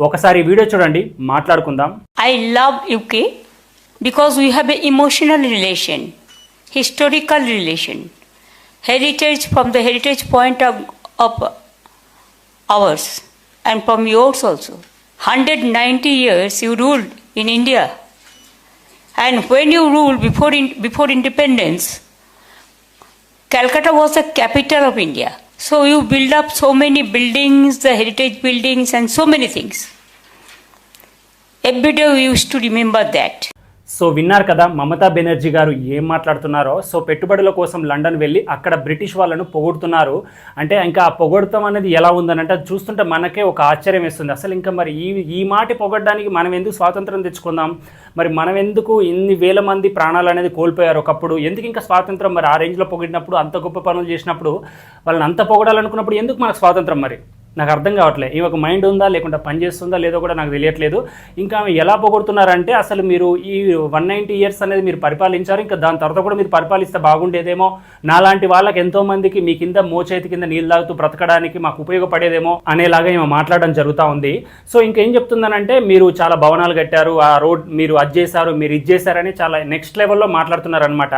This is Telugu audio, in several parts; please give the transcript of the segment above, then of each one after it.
ఒకసారి వీడియో చూడండి మాట్లాడుకుందాం. I love UK because we have a emotional relation historical relation heritage from the heritage point of ours and from yours also hundred ninety years you ruled in India and when you rule before in before independence Calcutta was the capital of India So you build up so many buildings, the heritage buildings, and so many things. Every day we used to remember that. So విన్నారు కదా మమతా బెనర్జీ గారు ఏం మాట్లాడుతున్నారో. సో పెట్టుబడుల కోసం లండన్ వెళ్ళి అక్కడ బ్రిటిష్ వాళ్ళను పొగుడుతున్నారు. అంటే ఇంకా ఆ పొగడతాం అనేది ఎలా ఉందనంటే చూస్తుంటే మనకే ఒక ఆశ్చర్యం వేస్తుంది. అసలు ఇంకా మరి ఈ ఈ మాట పొగడడానికి మనం ఎందుకు స్వాతంత్రం తెచ్చుకుందాం? మరి మనం ఎందుకు ఇన్ని వేల మంది ప్రాణాలు అనేది కోల్పోయారు ఒకప్పుడు? ఎందుకు ఇంకా స్వాతంత్రం మరి ఆ రేంజ్లో పొగిడినప్పుడు అంత గొప్ప పనులు చేసినప్పుడు వాళ్ళని అంత పొగడాలనుకున్నప్పుడు ఎందుకు మనకు స్వాతంత్రం మరి? నాకు అర్థం కావట్లేదు ఈమెకు ఒక మైండ్ ఉందా లేకుంటే పని చేస్తుందా లేదో కూడా నాకు తెలియట్లేదు. ఇంకా ఆమె ఎలా పొగొడుతున్నారంటే అసలు మీరు ఈ వన్ నైంటీ ఇయర్స్ అనేది మీరు పరిపాలించారు ఇంకా దాని తర్వాత కూడా మీరు పరిపాలిస్తే బాగుండేదేమో. నాలాంటి వాళ్ళకి ఎంతో మందికి మీ కింద మోచేతి కింద నీళ్ళు తాగుతూ బ్రతకడానికి మాకు ఉపయోగపడేదేమో అనేలాగా ఈమె మాట్లాడడం జరుగుతూ ఉంది. సో ఇంకేం చెప్తుందనంటే మీరు చాలా భవనాలు కట్టారు ఆ రోడ్ మీరు అది చేశారు మీరు ఇది చేశారని చాలా నెక్స్ట్ లెవెల్లో మాట్లాడుతున్నారనమాట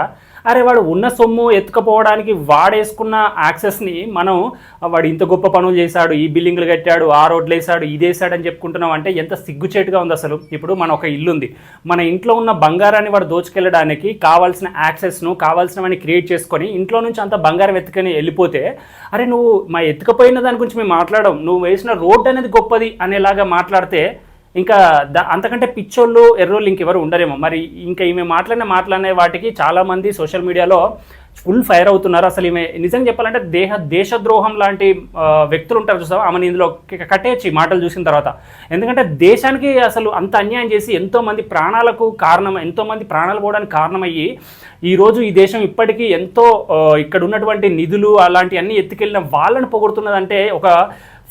అరే వాడు ఉన్న సొమ్ము ఎత్తుకపోవడానికి వాడేసుకున్న యాక్సెస్ని మనం వాడు ఇంత గొప్ప పనులు చేశాడు ఈ బిల్డింగ్లు కట్టాడు ఆ రోడ్లు వేసాడు ఇది వేసాడు అని చెప్పుకుంటున్నాం అంటే ఎంత సిగ్గుచేటుగా ఉంది అసలు. ఇప్పుడు మన ఒక ఇల్లు ఉంది. మన ఇంట్లో ఉన్న బంగారాన్ని వాడు దోచుకెళ్ళడానికి కావాల్సిన యాక్సెస్ను కావాల్సినవన్నీ క్రియేట్ చేసుకొని ఇంట్లో నుంచి అంత బంగారం ఎత్తుకొని వెళ్ళిపోతే అరే నువ్వు మా ఎత్తుకపోయిన దాని గురించి మేము మాట్లాడడం నువ్వు వేసిన రోడ్డు అనేది గొప్పది అనేలాగా మాట్లాడితే ఇంకా ద అంతకంటే పిచ్చోళ్ళు ఎర్రోళ్ళు ఇంకెవరు ఉండరేమో. మరి ఇంకా ఈమె మాట్లాడిన మాట్లాడిన వాటికి చాలామంది సోషల్ మీడియాలో ఫుల్ ఫైర్ అవుతున్నారు. అసలు ఈమె నిజంగా చెప్పాలంటే దేహ దేశద్రోహం లాంటి వ్యక్తులు ఉంటారు చూసావా? ఆమెను ఇందులో కట్టేయచ్చు మాటలు చూసిన తర్వాత. ఎందుకంటే దేశానికి అసలు అంత అన్యాయం చేసి ఎంతోమంది ప్రాణాలకు కారణం ఎంతోమంది ప్రాణాలు పోవడానికి కారణమయ్యి ఈరోజు ఈ దేశం ఇప్పటికీ ఎంతో ఇక్కడ ఉన్నటువంటి నిధులు అలాంటివన్నీ ఎత్తుకెళ్ళిన వాళ్ళని పొగుడుతున్నదంటే ఒక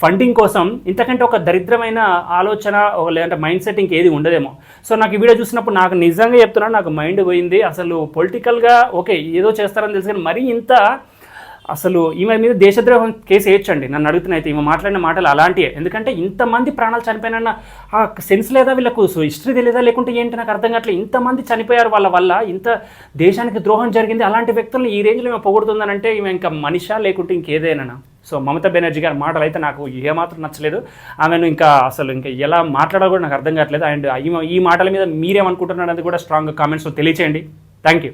ఫండింగ్ కోసం ఇంతకంటే ఒక దరిద్రమైన ఆలోచన లేదంటే మైండ్ సెట్ ఇంకేది ఉండదేమో. సో నాకు ఈ వీడియో చూసినప్పుడు నాకు నిజంగా చెప్తున్నాను నాకు మైండ్ పోయింది. అసలు పొలిటికల్గా ఓకే ఏదో చేస్తారని తెలుసు కానీ మరీ ఇంత అసలు ఈమె మీద దేశద్రోహం కేసు వేయొచ్చండి. నన్ను అడుగుతున్నైతే ఈమె మాట్లాడిన మాటలు అలాంటివే ఎందుకంటే ఇంతమంది ప్రాణాలు చనిపోయిన ఆ సెన్స్ లేదా వీళ్ళకు హిస్టరీ తెలియదా లేకుంటే ఏంటి నాకు అర్థం కావట్లేదు. ఇంతమంది చనిపోయారు వాళ్ళ వల్ల ఇంత దేశానికి ద్రోహం జరిగింది అలాంటి వ్యక్తులను ఈ రేంజ్లో ఈమె పొగుడుతుందనంటే ఈమె ఇంకా మనిషా లేకుంటే ఇంకేదేనా సో మమతా బెనర్జీ గారి మాటలు అయితే నాకు ఏమాత్రం నచ్చలేదు. ఆమెను ఇంకా అసలు ఇంకా ఎలా మాట్లాడాలో కూడా నాకు అర్థం కావట్లేదు. అండ్ ఈ ఈ మాటల మీద మీరేమనుకుంటున్నారు అనేది కూడా స్ట్రాంగ్ కామెంట్స్లో తెలియచేయండి. Thank you